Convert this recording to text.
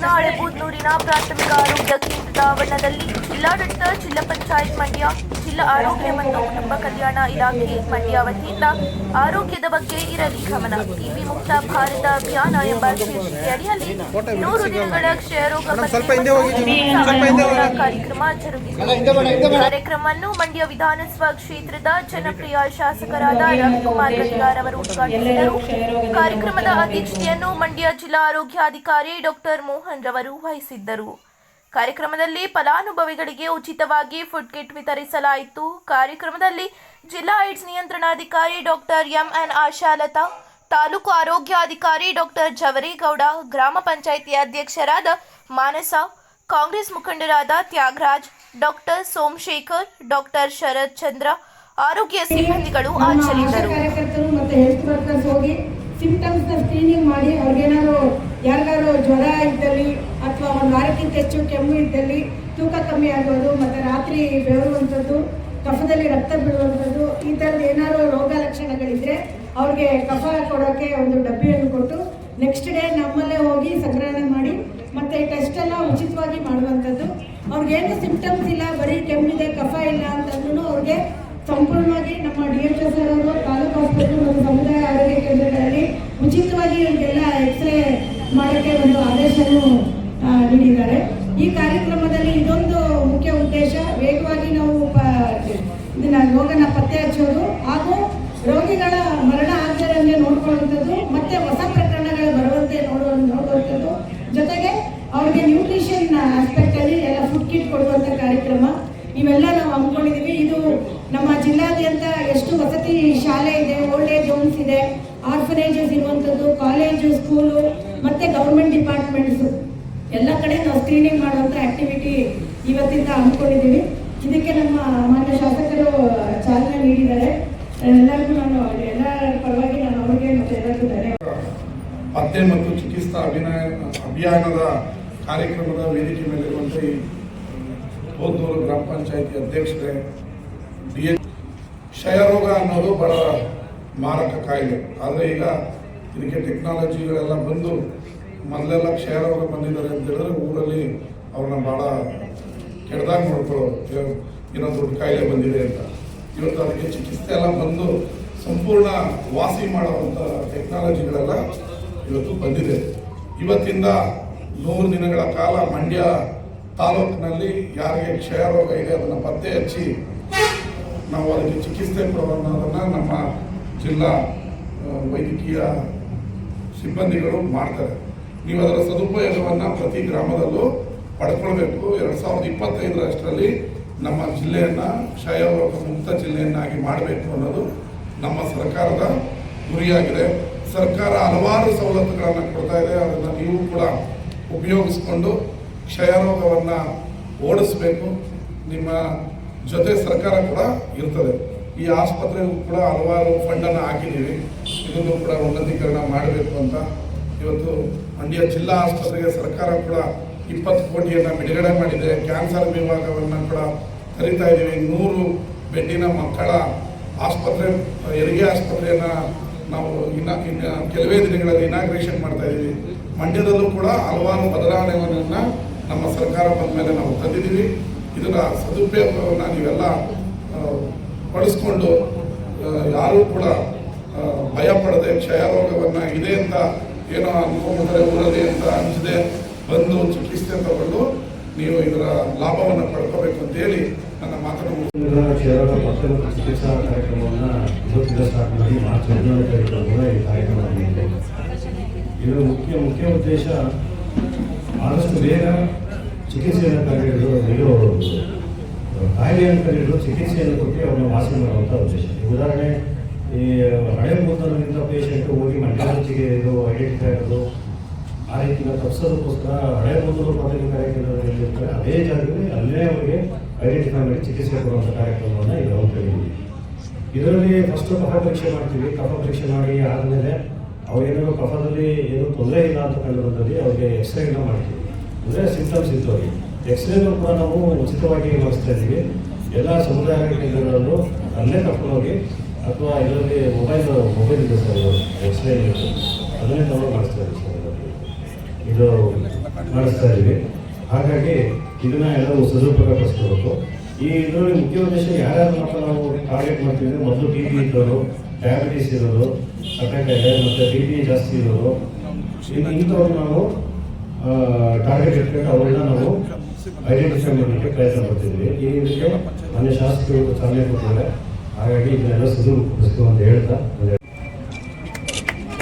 ತಾಲೂಕಿನ ಹಳೆಬೂದ್ನೂರಿನ ಪ್ರಾಥಮಿಕ ಆರೋಗ್ಯ ಕೇಂದ್ರದ ಆವರಣದಲ್ಲಿ ಜಿಲ್ಲಾಡಳಿತ ಜಿಲ್ಲಾ ಪಂಚಾಯತ್ ಮಂಡ್ಯ ಜಿಲ್ಲಾ ಆರೋಗ್ಯ ಮತ್ತು ಕುಟುಂಬ ಕಲ್ಯಾಣ ಇಲಾಖೆ ಮಂಡ್ಯ ವತಿಯಿಂದ ಆರೋಗ್ಯದ ಬಗ್ಗೆ ಇರಲಿ ಗಮನ. ಟಿಬಿ ಮುಕ್ತ ಭಾರತ ಅಭಿಯಾನ ಎಂಬ ಶೀರ್ಷಿಕೆಯಡಿಯಲ್ಲಿ ನೂರು ದಿನಗಳ ಕ್ಷಯರೋಗ ರೋಗ ಸ್ವಲ್ಪ ಹಿಂದೆ ಹೋಗಿ, ಸ್ವಲ್ಪ ಹಿಂದೆ ಹೋಗಿ. ಕಾರ್ಯಕ್ರಮ ಜರುಗಿಸಿತು ಕಾರ್ಯಕ್ರಮವನ್ನು ಮಂಡ್ಯ ವಿಧಾನಸಭಾ ಕ್ಷೇತ್ರದ ಜನಪ್ರಿಯ ಶಾಸಕರಾದ ರವಿಕುಮಾರ್ ಗಡಿಗಾರ್ ಅವರು ಉದ್ಘಾಟಿಸಿದರು. ಕಾರ್ಯಕ್ರಮದ ಅಧ್ಯಕ್ಷತೆಯನ್ನು ಮಂಡ್ಯ ಜಿಲ್ಲಾ ಆರೋಗ್ಯಾಧಿಕಾರಿ ಡಾಕ್ಟರ್ ಮೋಹನ್ ರವರು ವಹಿಸಿದ್ದರು. ಕಾರ್ಯಕ್ರಮದಲ್ಲಿ ಫಲಾನುಭವಿಗಳಿಗೆ ಉಚಿತವಾಗಿ ಫುಡ್ ಕಿಟ್ ವಿತರಿಸಲಾಯಿತು. ಕಾರ್ಯಕ್ರಮದಲ್ಲಿ ಜಿಲ್ಲಾ AIDS ನಿಯಂತ್ರಣಾಧಿಕಾರಿ doctor M N Ashalatha taluk ಆರೋಗ್ಯಾಧಿಕಾರಿ ಡಾಕ್ಟರ್ ಜವರೇಗೌಡ ಗ್ರಾಮ ಪಂಚಾಯಿತಿ ಅಧ್ಯಕ್ಷರಾದ ಮಾನಸ ಕಾಂಗ್ರೆಸ್ ಮುಖಂಡರಾದ ತ್ಯಾಗರಾಜ್ ಡಾಕ್ಟರ್ ಸೋಮಶೇಖರ್ ಡಾಕ್ಟರ್ ಶರತ್ ಚಂದ್ರ ಆರೋಗ್ಯ ಸಿಬ್ಬಂದಿಗಳು ಆಚರಿಸಿದರು ಹೋಗಿ ಸಿಂಪ್ಟಮ್ಸ್ ಸ್ಕ್ರೀನಿಂಗ್ ಮಾಡಿ ಅವ್ರಿಗೇನಾದ್ರು ಯಾರಿಗಾದ್ರು ಜ್ವರ ಇದ್ದಲ್ಲಿ ಒಂದು ವಾರಕ್ಕಿಂತ ಹೆಚ್ಚು ಕೆಮ್ಮು ಇದ್ದಲ್ಲಿ ತೂಕ ಕಮ್ಮಿ ಆಗೋದು ಮತ್ತು ರಾತ್ರಿ ಬೆಳೆಯುವಂಥದ್ದು ಕಫದಲ್ಲಿ ರಕ್ತ ಬೀಳುವಂಥದ್ದು, ಈ ಥರದ್ದು ಏನಾದರೂ ರೋಗ ಲಕ್ಷಣಗಳಿದ್ದರೆ ಅವ್ರಿಗೆ ಕಫ ಕೊಡೋಕ್ಕೆ ಒಂದು ಡಬ್ಬಿಯನ್ನು ಕೊಟ್ಟು ನೆಕ್ಸ್ಟ್ ಡೇ ನಮ್ಮಲ್ಲೇ ಹೋಗಿ ಸಂಗ್ರಹಣೆ ಮಾಡಿ ಮತ್ತು ಟೆಸ್ಟ್ ಎಲ್ಲ ಉಚಿತವಾಗಿ ಮಾಡುವಂಥದ್ದು. ಅವ್ರಿಗೇನು ಸಿಂಪ್ಟಮ್ಸ್ ಇಲ್ಲ, ಬರೀ ಕೆಮ್ಮಿದೆ, ಕಫ ಇಲ್ಲ ಅಂತಂದ್ರೂ ಅವ್ರಿಗೆ ಸಂಪೂರ್ಣವಾಗಿ ನಮ್ಮ ಡಿ ಎಚ್ ಎಸ್ ಅವರು, ತಾಲೂಕು ಆಸ್ಪತ್ರೆ ಮತ್ತು ಸಮುದಾಯ ಆರೋಗ್ಯ ಕೇಂದ್ರಗಳಲ್ಲಿ ಉಚಿತವಾಗಿ ಇವರಿಗೆಲ್ಲ ಎಕ್ಸ್ರೇ ಮಾಡೋಕ್ಕೆ ಒಂದು ಆದೇಶವನ್ನು ಆ, ನೀಡಿದ್ದಾರೆ ಈ ಕಾರ್ಯಕ್ರಮದಲ್ಲಿ ಇದೊಂದು ಮುಖ್ಯ ಉದ್ದೇಶ ವೇಗವಾಗಿ ನಾವು ಇದನ್ನ ರೋಗನ ಪತ್ತೆ ಹಚ್ಚೋದು ಹಾಗೂ ರೋಗಿಗಳ ಮರಣ ಆಗದಂಗೆ ನೋಡ್ಕೊಳ್ಳುವಂಥದ್ದು ಮತ್ತೆ ಹೊಸ ಪ್ರಕರಣಗಳು ಬರುವಂತೆ ನೋಡುವ ನೋಡುವಂಥದ್ದು. ಜೊತೆಗೆ ಅವ್ರಿಗೆ ನ್ಯೂಟ್ರಿಷನ್ ಆಸ್ಪೆಕ್ಟ್ ಅಲ್ಲಿ ಎಲ್ಲ ಫುಡ್ ಕಿಟ್ ಕೊಡುವಂಥ ಕಾರ್ಯಕ್ರಮ. ಇವೆಲ್ಲ ನಾವು ಹಮ್ಮಿಕೊಂಡಿದ್ದೀವಿ. ಇದು ನಮ್ಮ ಜಿಲ್ಲಾದ್ಯಂತ ಎಷ್ಟು ವಸತಿ ಶಾಲೆ ಇದೆ ಓಲ್ಡ್ ಏಜ್ ಹೋಮ್ಸ್ ಇದೆ ಆರ್ಫನೇಜಸ್ ಇರುವಂಥದ್ದು ಕಾಲೇಜು ಸ್ಕೂಲು ಮತ್ತೆ ಗೌರ್ಮೆಂಟ್ ಡಿಪಾರ್ಟ್ಮೆಂಟ್ಸು ಎಲ್ಲ ಕಡೆ ನಾವು ಸ್ಕ್ರೀನಿಂಗ್ ಮಾಡುವಂಥ ಆಕ್ಟಿವಿಟಿ ಇವತ್ತಿಂದ ಹಮ್ಮಿಕೊಂಡಿದ್ದೀವಿ. ಇದಕ್ಕೆ ನಮ್ಮ ಮಾನ್ಯ ಶಾಸಕರು ಚಾಲನೆ ನೀಡಿದ್ದಾರೆ. ಎಲ್ಲರಿಗೂ ನಾನು, ಎಲ್ಲರ ಪರವಾಗಿ ನಾನು ಅವರಿಗೆ ಮತ್ತೆ ಎಲ್ಲರಿಗೂ ಧನ್ಯವಾದ. ಪತ್ತೆ ಮತ್ತು ಚಿಕಿತ್ಸಾ ಅಭಿನಯ, ಅಭಿಯಾನದ ಕಾರ್ಯಕ್ರಮದ ವೇದಿಕೆ ಮೇಲೆ ಈ ಹೋದೂರು ಗ್ರಾಮ ಪಂಚಾಯತಿ ಅಧ್ಯಕ್ಷರೇ, ಡಿ ಎಚ್ ಕ್ಷಯರೋಗ ಅನ್ನೋದು ಬಹಳ ಮಾರಕ ಕಾಯಿಲೆ. ಆದರೆ ಈಗ ಇದಕ್ಕೆ ಟೆಕ್ನಾಲಜಿಗಳೆಲ್ಲ ಬಂದು ಮೊದಲೆಲ್ಲ ಕ್ಷಯರೋಗ ಬಂದಿದ್ದಾರೆ ಅಂತ ಹೇಳಿದ್ರೆ ಊರಲ್ಲಿ ಅವ್ರನ್ನ ಭಾಳ ಕೆಡ್ದಾಗ ನೋಡ್ಕೊಳ್ಳೋ ಏನೋ ದೊಡ್ಡ ಕಾಯಿಲೆ ಬಂದಿದೆ ಅಂತ ಇವತ್ತು ಅದಕ್ಕೆ ಚಿಕಿತ್ಸೆ ಎಲ್ಲ ಬಂದು ಸಂಪೂರ್ಣ ವಾಸಿ ಮಾಡುವಂಥ ಟೆಕ್ನಾಲಜಿಗಳೆಲ್ಲ ಇವತ್ತು ಬಂದಿದೆ. ಇವತ್ತಿಂದ ನೂರು ದಿನಗಳ ಕಾಲ ಮಂಡ್ಯ ತಾಲೂಕಿನಲ್ಲಿ ಯಾರಿಗೆ ಕ್ಷಯ ರೋಗ ಇದೆ ಅದನ್ನು ಪತ್ತೆ ಹಚ್ಚಿ ನಾವು ಅದಕ್ಕೆ ಚಿಕಿತ್ಸೆ ಕೊಡುವುದನ್ನು ನಮ್ಮ ಜಿಲ್ಲಾ ವೈದ್ಯಕೀಯ ಸಿಬ್ಬಂದಿಗಳು ಮಾಡ್ತಾರೆ. ನೀವು ಅದರ ಸದುಪಯೋಗವನ್ನು ಪ್ರತಿ ಗ್ರಾಮದಲ್ಲೂ ಪಡ್ಕೊಳ್ಬೇಕು. ಎರಡು ಸಾವಿರದ ಇಪ್ಪತ್ತೈದರಷ್ಟರಲ್ಲಿ ನಮ್ಮ ಜಿಲ್ಲೆಯನ್ನು ಕ್ಷಯರೋಗ ಮುಕ್ತ ಜಿಲ್ಲೆಯನ್ನಾಗಿ ಮಾಡಬೇಕು ಅನ್ನೋದು ನಮ್ಮ ಸರ್ಕಾರದ ಗುರಿಯಾಗಿದೆ. ಸರ್ಕಾರ ಹಲವಾರು ಸವಲತ್ತುಗಳನ್ನು ಕೊಡ್ತಾ ಇದೆ. ಅದನ್ನು ನೀವು ಕೂಡ ಉಪಯೋಗಿಸ್ಕೊಂಡು ಕ್ಷಯರೋಗವನ್ನು ಓಡಿಸ್ಬೇಕು. ನಿಮ್ಮ ಜೊತೆ ಸರ್ಕಾರ ಕೂಡ ಇರ್ತದೆ. ಈ ಆಸ್ಪತ್ರೆಗೂ ಕೂಡ ಹಲವಾರು ಫಂಡನ್ನು ಹಾಕಿದ್ದೀವಿ. ಇದನ್ನು ಕೂಡ ಉನ್ನತೀಕರಣ ಮಾಡಬೇಕು ಅಂತ ಇವತ್ತು ಮಂಡ್ಯ ಜಿಲ್ಲಾ ಆಸ್ಪತ್ರೆಗೆ ಸರ್ಕಾರ ಕೂಡ ಇಪ್ಪತ್ತು ಕೋಟಿಯನ್ನು ಬಿಡುಗಡೆ ಮಾಡಿದೆ. ಕ್ಯಾನ್ಸರ್ ವಿಭಾಗವನ್ನು ಕೂಡ ಕರಿತಾ ಇದ್ದೀವಿ. ನೂರು ಬೆಡ್ಡಿನ ಮಕ್ಕಳ ಆಸ್ಪತ್ರೆ, ಹೆರಿಗೆ ಆಸ್ಪತ್ರೆಯನ್ನು ನಾವು ಇನ್ನ, ಇನ್ನು ಕೆಲವೇ ದಿನಗಳಲ್ಲಿ ಇನಾಗ್ರೇಷನ್ ಮಾಡ್ತಾ ಇದ್ದೀವಿ. ಮಂಡ್ಯದಲ್ಲೂ ಕೂಡ ಹಲವಾರು ಬದಲಾವಣೆಗಳನ್ನು ನಮ್ಮ ಸರ್ಕಾರ ಬಂದ ಮೇಲೆ ನಾವು ತಂದಿದ್ದೀವಿ. ಇದರ ಸದುಪಯೋಗವನ್ನು ನೀವೆಲ್ಲ ಪಡಿಸ್ಕೊಂಡು ಯಾರೂ ಕೂಡ ಭಯ ಪಡದೆ ಕ್ಷಯರೋಗವನ್ನು ಇದೆ ಅಂತ ಏನೋ ಅನ್ಕೊಂಡ್ರೆ ಊರಲ್ಲಿ ಅಂತ ಅನಿಸದೆ, ಬಂದು ಚಿಕಿತ್ಸೆ ತಗೊಂಡು ನೀವು ಇದರ ಲಾಭವನ್ನು ಪಡ್ಕೋಬೇಕು ಅಂತೇಳಿ ನನ್ನ ಮಾತನ್ನು ಕೇರಳ ಚಿಕಿತ್ಸಾ ಕಾರ್ಯಕ್ರಮವನ್ನು ಕೂಡ ಈ ಕಾರ್ಯಕ್ರಮ ಇದರ ಮುಖ್ಯ ಮುಖ್ಯ ಉದ್ದೇಶ ಆದಷ್ಟು ಬೇಗ ಚಿಕಿತ್ಸೆಯನ್ನು ಕಂಡುಹಿಡಿದು ಇದು ಕಾಯಿಲೆಯನ್ನು ಕಂಡುಹಿಡಿದು ಚಿಕಿತ್ಸೆಯನ್ನು ಕೊಟ್ಟು ಅವರನ್ನು ವಾಸಿ ಮಾಡುವಂಥ ಉದ್ದೇಶ. ಉದಾಹರಣೆ, ಈ ಹಳೆ ಮೂತನದಿಂದ ಪೇಷಂಟ್ ಹೋಗಿ ಮಂಡ್ಯಚಿಗೆ ಇದು ಐಡೆಂಟಿಫೈ ಇರೋದು ಆ ರೀತಿ ತಪ್ಪಿಸೋದಕ್ಕೋಸ್ಕರ ಹಳೆ ಮೊದಲು ಪ್ರಾಥಮಿಕ ಕಾರ್ಯಕ್ರಮದಲ್ಲಿ ಇರ್ತಾರೆ ಅದೇ ಜಾಗದಲ್ಲಿ ಅಲ್ಲೇ ಅವರಿಗೆ ಐಡೆಂಟಿಫೈ ಮಾಡಿ ಚಿಕಿತ್ಸೆ ಕೊಡುವಂಥ ಕಾರ್ಯಕ್ರಮವನ್ನು ಈಗ ಹಮ್ಮಿಕೊಂಡಿದ್ದೀವಿ ಇದರಲ್ಲಿ ಫಸ್ಟ್ ಕಫ ಪರೀಕ್ಷೆ ಮಾಡ್ತೀವಿ. ಕಫ ಪರೀಕ್ಷೆ ಮಾಡಿ ಆದಮೇಲೆ ಅವ್ರೇನಾದ್ರು ಕಫದಲ್ಲಿ ಏನು ತೊಂದರೆ ಇಲ್ಲ ಅಂತ ಕಂಡು ಬಂದಲ್ಲಿ ಅವ್ರಿಗೆ ಎಕ್ಸ್ರೇನ ಮಾಡ್ತೀವಿ. ಅಂದರೆ ಸಿಂಟಮ್ಸ್ ಅವ್ರಿಗೆ. ಎಕ್ಸ್ರೇನೂ ಕೂಡ ನಾವು ಉಚಿತವಾಗಿ ಮಾಡಿಸ್ತಾ ಇದ್ದೀವಿ. ಎಲ್ಲ ಸಮುದಾಯ ಕೇಂದ್ರಗಳನ್ನು ಅಲ್ಲೇ ಕರ್ಕೊಂಡೋಗಿ ಅಥವಾ ಇದರಲ್ಲಿ ಮೊಬೈಲ್ ಮೊಬೈಲ್ ಇದೆ ಸರ್ ಎಕ್ಸ್ರೇ ಅದನ್ನೇ ತಗೊಂಡು ಮಾಡಿಸ್ತಾ ಇದ್ದೀವಿ. ಇದು ಮಾಡಿಸ್ತಾ ಇದ್ದೀವಿ. ಹಾಗಾಗಿ ಇದನ್ನ ಎಲ್ಲರೂ ಸದುಪಯೋಗ ಪಡಿಸ್ಕೋಬೇಕು ಈ ಇದರಲ್ಲಿ ಮುಖ್ಯ ಉದ್ದೇಶ ಯಾರ್ಯಾರು ಮಾತ್ರ ನಾವು ಟಾರ್ಗೆಟ್ ಮಾಡ್ತೀವಿ ಮೊದಲು ಟಿ ಬಿ ಇದ್ದವರು ಡಯಾಬಿಟೀಸ್ ಇರೋರು ಸಕ್ಕರೆ ಮತ್ತು ಬಿ ಪಿ ಜಾಸ್ತಿ ಇರೋರು. ಇನ್ನು ಇಂಥವ್ರು ನಾವು ಟಾರ್ಗೆಟ್ ಇಟ್ಕೊಂಡು ಅವ್ರನ್ನ ನಾವು ಐಡೆಂಟಿಫೈ ಮಾಡಲಿಕ್ಕೆ ಪ್ರಯತ್ನ ಪಡ್ತಿದ್ವಿ. ಈ ಇದಕ್ಕೆ ಮನೆ ಶಾಸಕರು ಚಾಲನೆ ಕೊಟ್ಟಿದ್ದಾರೆ. ಹಾಗಾಗಿ ಇದನ್ನೆಲ್ಲ ಸದುಪಡಿಸ್ಕೊ ಅಂತ ಹೇಳ್ತಾ